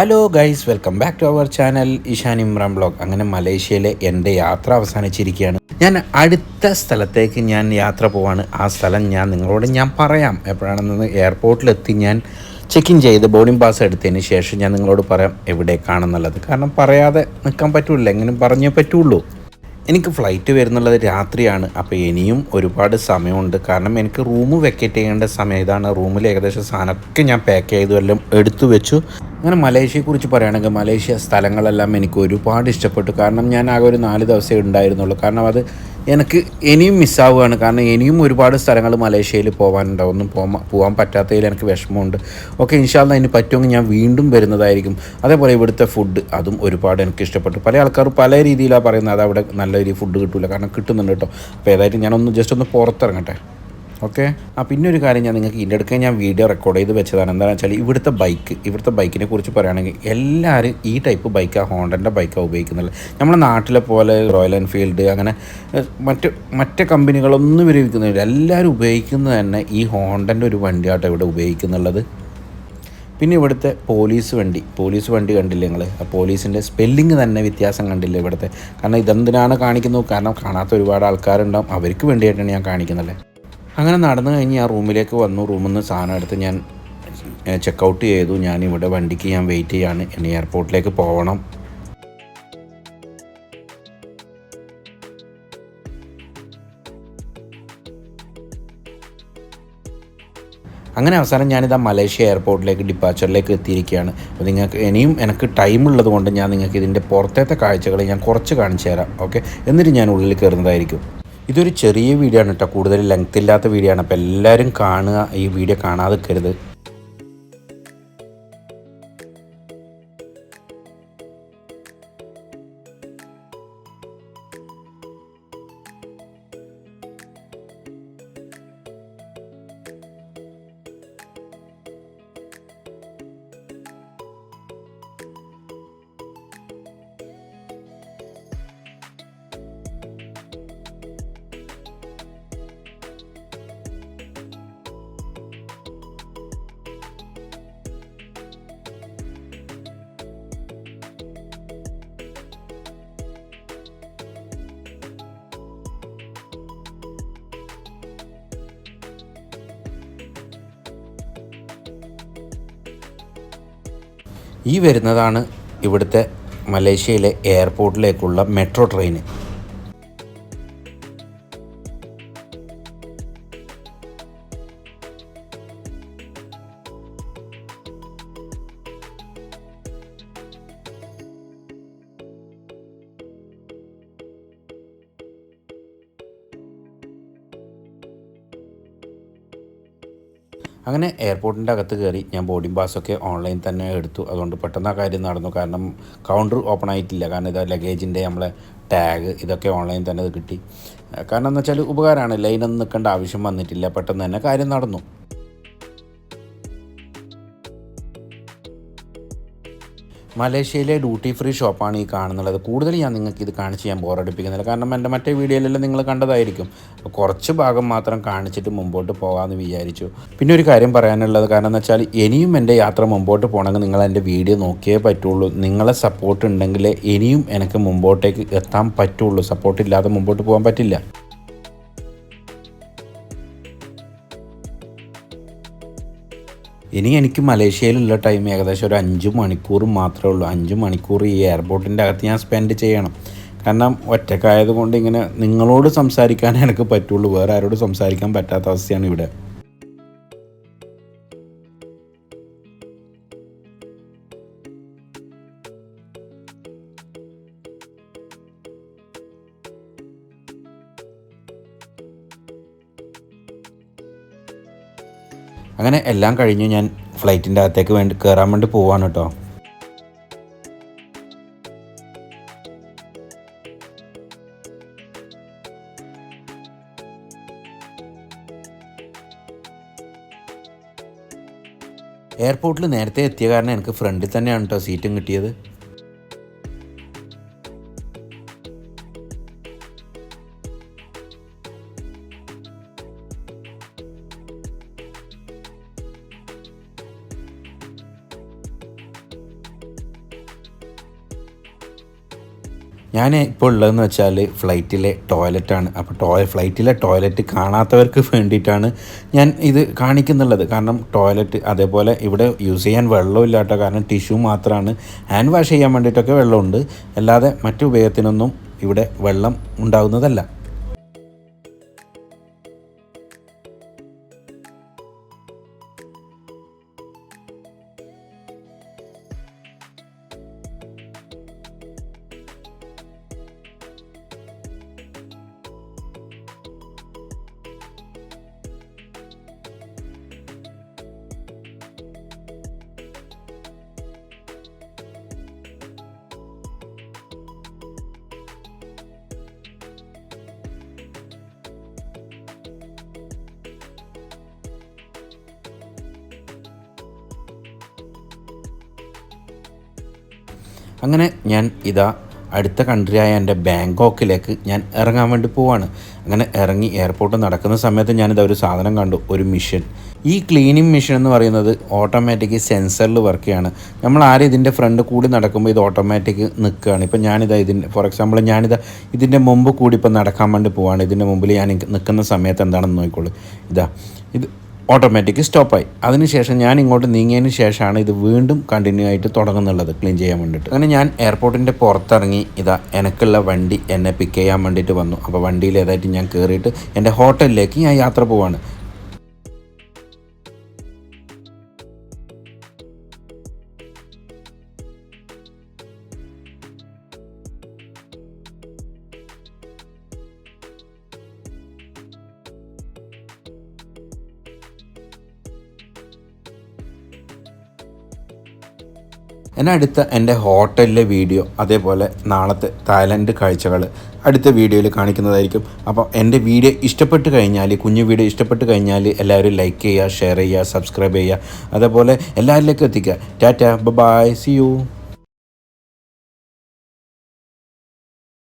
Hello guys welcome back to our channel Ishan Imran blog അങ്ങനെ മലേഷ്യയിലെ എന്റെ യാത്ര അവസാനിച്ചിരിക്കുകയാണ്. ഞാൻ അടുത്ത സ്ഥലത്തേക്ക് ഞാൻ യാത്ര പോവാണ്. ആ സ്ഥലം ഞാൻ നിങ്ങളോട് ഞാൻ പറയാം. എപ്പോഴാണെന്ന് എയർപോർട്ടിലെത്തി ഞാൻ ചെക്ക് ഇൻ ചെയ്ത് ബോർഡിംഗ് പാസ് എടുത്തതിന് ശേഷം ഞാൻ നിങ്ങളോട് പറയാം എവിടേക്കാണെന്നുള്ളത് കാരണം പറയാതെ നിൽക്കാൻ പറ്റില്ല എങ്ങനെ പറഞ്ഞേ പറ്റുള്ളൂ. എനിക്ക് ഫ്ലൈറ്റ് വരുന്നുള്ളത് രാത്രിയാണ്. അപ്പോൾ ഇനിയും ഒരുപാട് സമയമുണ്ട്. കാരണം എനിക്ക് റൂം വെക്കേറ്റ് ചെയ്യേണ്ട സമയം ഇതാണ്. റൂമിൽ ഏകദേശം സാധനമൊക്കെ ഞാൻ പാക്ക് ചെയ്തു എല്ലാം എടുത്തു വെച്ചു. അങ്ങനെ മലേഷ്യയെക്കുറിച്ച് പറയുകയാണെങ്കിൽ മലേഷ്യ സ്ഥലങ്ങളെല്ലാം എനിക്ക് ഒരുപാട് ഇഷ്ടപ്പെട്ടു. കാരണം ഞാൻ ആകെ ഒരു നാല് ദിവസമേ ഉണ്ടായിരുന്നുള്ളൂ. കാരണം അത് എനിക്ക് ഇനിയും മിസ്സാവുകയാണ് കാരണം ഇനിയും ഒരുപാട് സ്ഥലങ്ങൾ മലേഷ്യയിൽ പോകാനുണ്ടാവും ഒന്നും പോകാൻ പോകാൻ പറ്റാത്തതിൽ എനിക്ക് വിഷമമുണ്ട്. ഓക്കെ ഇൻഷാല്ല അതിന് പറ്റുമെങ്കിൽ ഞാൻ വീണ്ടും വരുന്നതായിരിക്കും. അതേപോലെ ഇവിടുത്തെ ഫുഡ് അതും ഒരുപാട് എനിക്ക് ഇഷ്ടപ്പെട്ടു. പല ആൾക്കാർ പല രീതിയിലാണ് പറയുന്നത്. അത് അവിടെ നല്ല രീതിയിൽ ഫുഡ് കിട്ടില്ല കാരണം കിട്ടുന്നുണ്ട് കേട്ടോ. അപ്പോൾ ഏതായാലും ഞാനൊന്ന് ജസ്റ്റ് ഒന്ന് പുറത്തിറങ്ങട്ടെ. ഓക്കെ? ആ പിന്നെ ഒരു കാര്യം ഞാൻ നിങ്ങൾക്ക് ഇതിന്റെ അടുക്ക ഞാൻ വീഡിയോ റെക്കോർഡ് ചെയ്ത് വെച്ചതാണ്. എന്താണെന്ന് വെച്ചാൽ ഇവിടുത്തെ ബൈക്ക് ഇവിടുത്തെ ബൈക്കിനെ കുറിച്ച് പറയുകയാണെങ്കിൽ എല്ലാവരും ഈ ടൈപ്പ് ബൈക്കാണ് ഹോണ്ടന്റെ ബൈക്കാണ് ഉപയോഗിക്കുന്നത് നമ്മുടെ നാട്ടിലെ പോലെ റോയൽ എൻഫീൽഡ് അങ്ങനെ മറ്റ് മറ്റ് കമ്പനികളൊന്നും ഇവർ വിൽക്കുന്നില്ല എല്ലാവരും ഉപയോഗിക്കുന്നത് തന്നെ ഈ ഹോണ്ടന്റെ ഒരു വണ്ടിയാട്ടോ ഇവിടെ ഉപയോഗിക്കുന്നുള്ളത്. പിന്നെ ഇവിടുത്തെ പോലീസ് വണ്ടി പോലീസ് വണ്ടി കണ്ടില്ലേ നിങ്ങൾ ആ പോലീസിന്റെ സ്പെല്ലിങ് തന്നെ വ്യത്യാസം കണ്ടില്ല ഇവിടുത്തെ? കാരണം ഇതെന്തിനാണ് കാണിക്കുന്നത്? കാരണം കാണാത്ത ഒരുപാട് ആൾക്കാരുണ്ടാവും. അവർക്ക് വേണ്ടിയിട്ടാണ് ഞാൻ കാണിക്കുന്നത്. അങ്ങനെ നടന്നു കഴിഞ്ഞ് ആ റൂമിലേക്ക് വന്നു. റൂമിൽ നിന്ന് സാധനം എടുത്ത് ഞാൻ ചെക്കൗട്ട് ചെയ്തു. ഞാൻ ഇവിടെ വണ്ടിക്ക് ഞാൻ വെയിറ്റ് ചെയ്യാണ്. ഇനി എയർപോർട്ടിലേക്ക് പോകണം അങ്ങനെ അവസാനം ഞാനിതാ മലേഷ്യ എയർപോർട്ടിലേക്ക് ഡിപ്പാച്ചറിലേക്ക് എത്തിയിരിക്കുകയാണ്. അപ്പോൾ നിങ്ങൾക്ക് ഇനിയും എനിക്ക് ടൈം ഉള്ളത് കൊണ്ട് ഞാൻ നിങ്ങൾക്ക് ഇതിന്റെ പുറത്തേത്തെ കാഴ്ചകൾ ഞാൻ കുറച്ച് കാണിച്ചു തരാം. ഓക്കെ എന്നിട്ട് ഞാൻ ഉള്ളിൽ കയറുന്നതായിരിക്കും. ഇതൊരു ചെറിയ വീഡിയോ ആണ് കേട്ടോ കൂടുതൽ ലെങ്ത് ഇല്ലാത്ത വീഡിയോ ആണ്. അപ്പോൾ എല്ലാവരും കാണുക ഈ വീഡിയോ കാണാതെ നിൽക്കരുത് ഈ വരുന്നതാണ് ഇവിടുത്തെ മലേഷ്യയിലെ എയർപോർട്ടിലേക്കുള്ള മെട്രോ ട്രെയിൻ അങ്ങനെ എയർപോർട്ടിന്റെ അകത്ത് കയറി ഞാൻ ബോർഡിംഗ് പാസ്സൊക്കെ ഓൺലൈൻ തന്നെ എടുത്തു. അതുകൊണ്ട് പെട്ടെന്ന് ആ കാര്യം നടന്നു. കാരണം കൗണ്ടർ ഓപ്പൺ ആയിട്ടില്ല. കാരണം ഇത് ലഗേജിന്റെ നമ്മളെ ടാഗ് ഇതൊക്കെ ഓൺലൈൻ തന്നെ കിട്ടി. കാരണം എന്ന് വെച്ചാൽ ഉപകാരമാണ്. ലൈനൊന്നും നിൽക്കേണ്ട ആവശ്യം വന്നിട്ടില്ല. പെട്ടെന്ന് തന്നെ കാര്യം നടന്നു. മലേഷ്യയിലെ ഡ്യൂട്ടി ഫ്രീ ഷോപ്പാണ് ഈ കാണുന്നുള്ളത് കൂടുതൽ ഞാൻ നിങ്ങൾക്ക് ഇത് കാണിച്ച് ഞാൻ ബോറടിപ്പിക്കുന്നില്ല കാരണം എന്റെ മറ്റേ വീഡിയോയിലെല്ലാം നിങ്ങൾ കണ്ടതായിരിക്കും. കുറച്ച് ഭാഗം മാത്രം കാണിച്ചിട്ട് മുമ്പോട്ട് പോകാമെന്ന് വിചാരിച്ചു. പിന്നെ ഒരു കാര്യം പറയാനുള്ളത് കാരണം എന്ന് വെച്ചാൽ ഇനിയും എന്റെ യാത്ര മുമ്പോട്ട് പോകണമെങ്കിൽ നിങ്ങൾ എന്റെ വീഡിയോ നോക്കിയേ പറ്റുള്ളൂ. നിങ്ങളെ സപ്പോർട്ട് ഉണ്ടെങ്കിൽ ഇനിയും എനിക്ക് മുമ്പോട്ടേക്ക് എത്താൻ പറ്റുള്ളൂ. സപ്പോർട്ട് ഇല്ലാതെ മുമ്പോട്ട് പോകാൻ പറ്റില്ല. ഇനി എനിക്ക് മലേഷ്യയിലുള്ള ടൈം ഏകദേശം ഒരു അഞ്ച് മണിക്കൂർ മാത്രമേ ഉള്ളൂ. അഞ്ച് മണിക്കൂർ ഈ എയർപോർട്ടിന്റെ അകത്ത് ഞാൻ സ്പെൻഡ് ചെയ്യണം. കാരണം ഒറ്റക്കായത് കൊണ്ട് ഇങ്ങനെ നിങ്ങളോട് സംസാരിക്കാനേ എനിക്ക് പറ്റുള്ളൂ. വേറെ ആരോട് സംസാരിക്കാൻ പറ്റാത്ത അവസ്ഥയാണ് ഇവിടെ. അങ്ങനെ എല്ലാം കഴിഞ്ഞു. ഞാൻ ഫ്ലൈറ്റിന്റെ അകത്തേക്ക് വേണ്ടി കയറാൻ വേണ്ടി പോവാണ് കേട്ടോ. എയർപോർട്ടിൽ നേരത്തെ എത്തിയ കാരണം എനിക്ക് ഫ്രണ്ടിൽ തന്നെയാണ് കേട്ടോ സീറ്റും കിട്ടിയത്. ഞാൻ ഇപ്പോൾ ഉള്ളതെന്ന് വെച്ചാൽ ഫ്ലൈറ്റിലെ ടോയ്ലറ്റാണ് അപ്പോൾ ടോയ് ഫ്ലൈറ്റിലെ ടോയ്ലറ്റ് കാണാത്തവർക്ക് വേണ്ടിയിട്ടാണ് ഞാൻ ഇത് കാണിക്കുന്നുള്ളത്. കാരണം ടോയ്ലറ്റ് അതേപോലെ ഇവിടെ യൂസ് ചെയ്യാൻ വെള്ളം കേട്ടോ കാരണം ടിഷ്യൂ മാത്രമാണ് ഹാൻഡ് വാഷ് ചെയ്യാൻ വേണ്ടിയിട്ടൊക്കെ വെള്ളമുണ്ട്. അല്ലാതെ മറ്റു ഉപയോഗത്തിനൊന്നും ഇവിടെ വെള്ളം ഉണ്ടാകുന്നതല്ല അങ്ങനെ ഞാൻ ഇതാ അടുത്ത കൺട്രിയായ എന്റെ ബാങ്കോക്കിലേക്ക് ഞാൻ ഇറങ്ങാൻ വേണ്ടി പോവാണ്. അങ്ങനെ ഇറങ്ങി എയർപോർട്ട് നടക്കുന്ന സമയത്ത് ഞാനിത് ഒരു സാധനം കണ്ടു ഒരു മിഷൻ ഈ ക്ലീനിങ് മിഷൻ എന്ന് പറയുന്നത് ഓട്ടോമാറ്റിക് സെൻസറിൽ വർക്ക് ചെയ്യാണ്. നമ്മൾ ആരും ഇതിന്റെ ഫ്രണ്ട് കൂടി നടക്കുമ്പോൾ ഇത് ഓട്ടോമാറ്റിക് നിൽക്കുകയാണ്. ഇപ്പം ഞാനിതാ ഇതിന്റെ ഫോർ എക്സാമ്പിൾ ഞാനിതാ ഇതിന്റെ മുമ്പ് കൂടി ഇപ്പം നടക്കാൻ വേണ്ടി പോവാണ്. ഇതിന്റെ മുമ്പിൽ ഞാൻ നിൽക്കുന്ന സമയത്ത് എന്താണെന്ന് നോക്കിക്കോളൂ. ഇതാ ഇത് ഓട്ടോമാറ്റിക് സ്റ്റോപ്പായി അതിനുശേഷം ഞാൻ ഇങ്ങോട്ട് നീങ്ങിയതിന് ശേഷമാണ് ഇത് വീണ്ടും കണ്ടിന്യൂ ആയിട്ട് തുടങ്ങുന്നുള്ളത് ക്ലീൻ ചെയ്യാൻ വേണ്ടിയിട്ട്. അങ്ങനെ ഞാൻ എയർപോർട്ടിന്റെ പുറത്തിറങ്ങി ഇതാ എനിക്കുള്ള വണ്ടി എന്നെ പിക്ക് ചെയ്യാൻ വേണ്ടിയിട്ട് വന്നു. അപ്പോൾ വണ്ടിയിൽ ഏതായിട്ട് ഞാൻ കയറിയിട്ട് എന്റെ ഹോട്ടലിലേക്ക് ഞാൻ യാത്ര പോവാണ്. എന്നെ അടുത്ത എന്റെ ഹോട്ടലിലെ വീഡിയോ അതേപോലെ നാളത്തെ തായ്ലൻഡ് കാഴ്ചകൾ അടുത്ത വീഡിയോയിൽ കാണിക്കുന്നതായിരിക്കും. അപ്പോൾ എന്റെ വീഡിയോ ഇഷ്ടപ്പെട്ട് കഴിഞ്ഞാൽ കുഞ്ഞു വീഡിയോ ഇഷ്ടപ്പെട്ട് കഴിഞ്ഞാൽ എല്ലാവരും ലൈക്ക് ചെയ്യുക ഷെയർ ചെയ്യുക സബ്സ്ക്രൈബ് ചെയ്യുക. അതേപോലെ എല്ലാവരിലേക്കും എത്തിക്കുക. Tata by C U